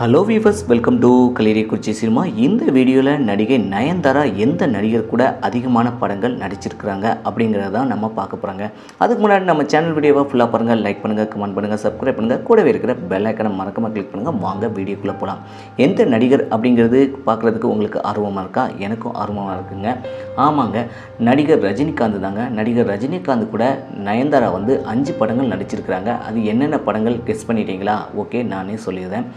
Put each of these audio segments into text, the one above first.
Hello viewers welcome to கலிரி குறிச்சி cinema இந்த வீடியோவில் நடிகை நயன்தாரா எந்த நடிகர் கூட அதிகமான படங்கள் நடிச்சிருக்கிறாங்க அப்படிங்கிறத நம்ம பார்க்க போகிறாங்க அதுக்கு முன்னாடி நம்ம சேனல் வீடியோவை ஃபுல்லாக பாருங்கள் லைக் பண்ணுங்கள் கமெண்ட் பண்ணுங்கள் சப்ஸ்கிரைப் பண்ணுங்கள் கூடவே இருக்கிற பெல் ஐக்கனை மறக்காமல் கிளிக் பண்ணுங்கள் வாங்க வீடியோக்குள்ளே போகலாம் எந்த நடிகர் அப்படிங்கிறது பார்க்குறதுக்கு உங்களுக்கு ஆர்வமாக இருக்கா? எனக்கும் ஆர்வமாக இருக்குங்க. ஆமாங்க நடிகர் ரஜினிகாந்த் தாங்க. நடிகர் ரஜினிகாந்த் கூட நயன்தாரா வந்து அஞ்சு படங்கள் நடிச்சிருக்கிறாங்க. அது என்னென்ன படங்கள் கெஸ் பண்ணிட்டீங்களா? ஓகே நானே சொல்லிடுறேன்.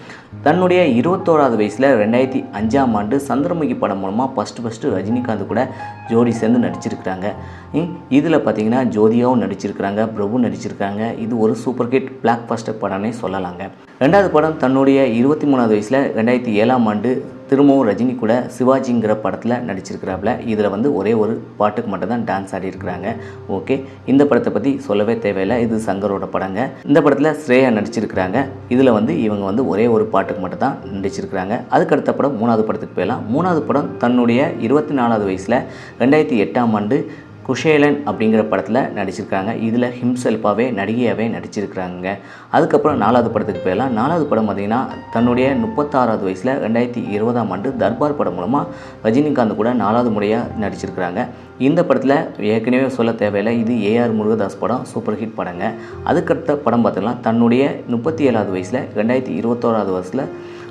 தன்னுடைய இருபத்தோராவது வயசில் ரெண்டாயிரத்தி அஞ்சாம் ஆண்டு சந்திரமுகி படம் மூலமாக ஃபஸ்ட்டு ஃபஸ்ட்டு ரஜினிகாந்த் கூட ஜோடி சேர்ந்து நடிச்சிருக்கிறாங்க. இதில் பார்த்தீங்கன்னா ஜோதியாவும் நடிச்சிருக்கிறாங்க பிரபு நடிச்சிருக்காங்க இது ஒரு சூப்பர் ஹிட் பிளாக் பஸ்டர் படம்னே சொல்லலாங்க. ரெண்டாவது படம் தன்னுடைய இருபத்தி மூணாவது வயசில் ரெண்டாயிரத்தி ஏழாம் ஆண்டு திரும்பவும் ரஜினி கூட சிவாஜிங்கிற படத்தில் நடிச்சிருக்கிறாப்புல இதில் வந்து ஒரே ஒரு பாட்டுக்கு மட்டும் தான் டான்ஸ் ஆடி இருக்கிறாங்க ஓகே இந்த படத்தை பற்றி சொல்லவே தேவையில்லை. இது சங்கரோட படங்க. இந்த படத்தில் ஸ்ரேயா நடிச்சிருக்கிறாங்க. இதில் வந்து இவங்க வந்து ஒரே ஒரு பாட்டுக்கு மட்டும் தான் நடிச்சிருக்கிறாங்க. அதுக்கடுத்த படம் மூணாவது படத்துக்கு போயிடலாம். மூணாவது படம் தன்னுடைய இருபத்தி நாலாவது வயசில் ரெண்டாயிரத்தி எட்டாம் ஆண்டு குஷேலன் அப்படிங்கிற படத்தில் நடிச்சிருக்காங்க. இதில் ஹிம்செல்ஃபாகவே நடிகையாகவே நடிச்சிருக்கிறாங்க. அதுக்கப்புறம் நாலாவது படத்துக்கு போயிடலாம். நாலாவது படம் பார்த்திங்கன்னா தன்னுடைய முப்பத்தாறாவது வயசில் ரெண்டாயிரத்தி இருபதாம் ஆண்டு தர்பார் படம் மூலமாக ரஜினிகாந்த் கூட நாலாவது முறையாக நடிச்சிருக்கிறாங்க. இந்த படத்தில் ஏற்கனவே சொல்ல தேவையில்லை. இது ஏஆர் முருகதாஸ் படம் சூப்பர் ஹிட் படங்க. அதுக்கடுத்த படம் பார்த்திங்கன்னா தன்னுடைய முப்பத்தி ஏழாவது வயசில் ரெண்டாயிரத்தி இருபத்தோராவது வருஷத்தில்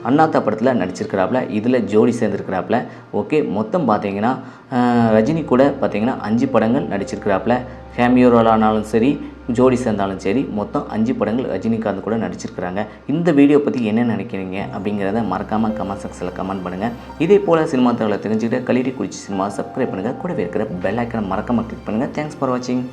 அண்ணாத்தா படத்தில் நடிச்சிருக்கிறாப்புல இதில் ஜோடி சேர்ந்துருக்கிறாப்புல ஓகே மொத்தம் பார்த்தீங்கன்னா ரஜினி கூட பார்த்தீங்கன்னா அஞ்சு படங்கள் நடிச்சிருக்கிறாப்புல கேமியோரோலானாலும் சரி ஜோடி சேர்ந்தாலும் சரி மொத்தம் அஞ்சு படங்கள் ரஜினிகாந்த் கூட நடிச்சிருக்கிறாங்க. இந்த வீடியோ பற்றி என்ன நினைக்கிறீங்க அப்படிங்கிறத மறக்காமல் கமெண்ட் செக்ஷனில் கமெண்ட் பண்ணுங்கள் இதே போல் சினிமா தகவலை தெரிஞ்சுக்கிட்டு கலிடி குறிச்சி சினிமா சப்ஸ்கிரைப் பண்ணுங்கள் கூடவே இருக்கிற பெல் ஐக்கனை மறக்காமல் கிளிக் பண்ணுங்கள் தேங்க்ஸ் ஃபார் வாட்சிங்